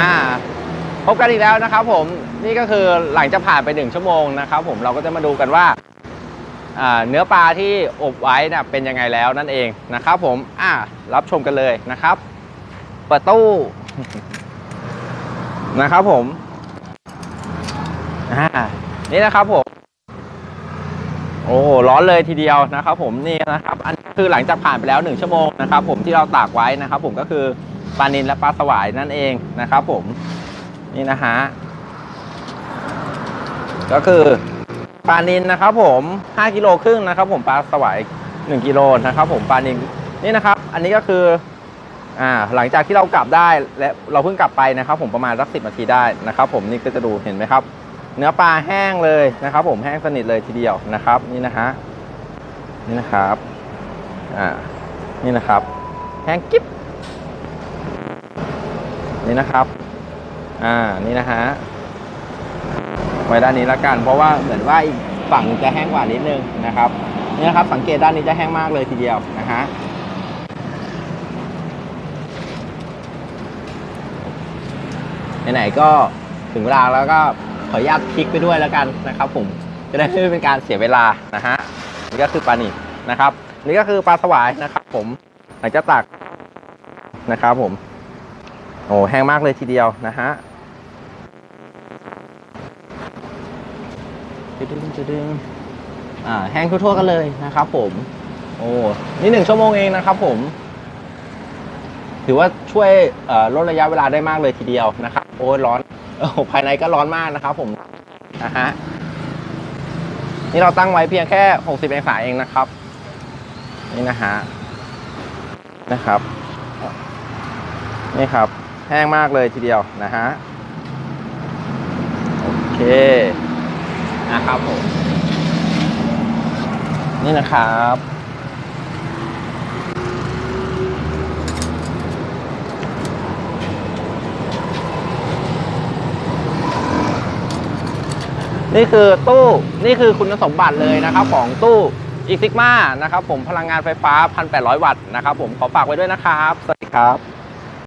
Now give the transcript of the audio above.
อ่าพบกันอีกแล้วนะครับผมนี่ก็คือหลังจากผ่านไปหนึ่งชั่วโมงนะครับผมเราก็จะมาดูกันว่าอ่าเนื้อปลาที่อบไว้น่ะเป็นยังไงแล้วนั่นเองนะครับผมอ่ารับชมกันเลยนะครับเปิดตู้นะครับผมอ่านี่นะครับผมโอ้ร้อนเลยทีเดียวนะครับ ผมนี่นะครับ อันคือหลังจากผ่านไปแล้วหนึ่งชั่วโมงนะครับ ผมที่เราตากไว้นะครับ ผมก็คือ ปลานิลและปลาสวายนั่นเองนะครับผมนี่นะฮะก็คือปลานิลนะครับผม5กิโลครึ่งนะครับผมปลาสวาย1กิโลนะครับผมปลานิลนี่นะครับ อันนี้ก็คืออ่าหลังจากที่เรากลับได้และเราเพิ่งกลับไปนะครับ ผมประมาณสักสินาทีได้นะครับ ผมนี่ก็จะดูเห็นไหมครับ เนื้อปลาแห้งเลยนะครับ ผมแห้งสนิทเลยทีเดียวนะครับ นี่นะฮะนี่นะครับอ่านี่นะครับ แห้งกิ๊บ นี่นะครับ อ่า นี่นะฮะ ไว้ด้านนี้ละกัน เพราะว่าเหมือนว่าอีกฝั่งจะแห้งกว่านิดนึงนะครับ นี่นะครับ สังเกตด้านนี้จะแห้งมากเลยทีเดียวนะฮะไหนๆก็ถึงเวลาแล้วก็ขออนุญาตคลิกไปด้วยแล้วกันนะครับ ผม จะได้ไม่เป็นการเสียเวลานะฮะ นี่ก็คือปลาหนินะครับ นี่ก็คือปลาสวายนะครับ ผม หลังจากตักนะครับผม โอ้แห้งมากเลยทีเดียวนะฮะจะดึงจะดึงอ่าแห้งทั่วๆกันเลยนะครับผม โอ้นี่หนึ่งชั่วโมงเองนะครับผม ถือว่าช่วยลดระยะเวลาได้มากเลยทีเดียวนะครับโอ้ร้อนเออภายในก็ร้อนมากนะครับผมนะฮะนี่เราตั้งไว้เพียงแค่ 60องศาเองนะครับนี่นะฮะนะครับนี่ครับ แห้งมากเลยทีเดียวนะฮะ โอเค นะครับผม นี่นะครับ นี่คือตู้นี่คือคุณสมบัติเลยนะครับของตู้อีซิกมานะครับผมพลังงานไฟฟ้า 1,800 วัตต์นะครับผมขอฝากไว้ด้วยนะครับ สวัสดีครับ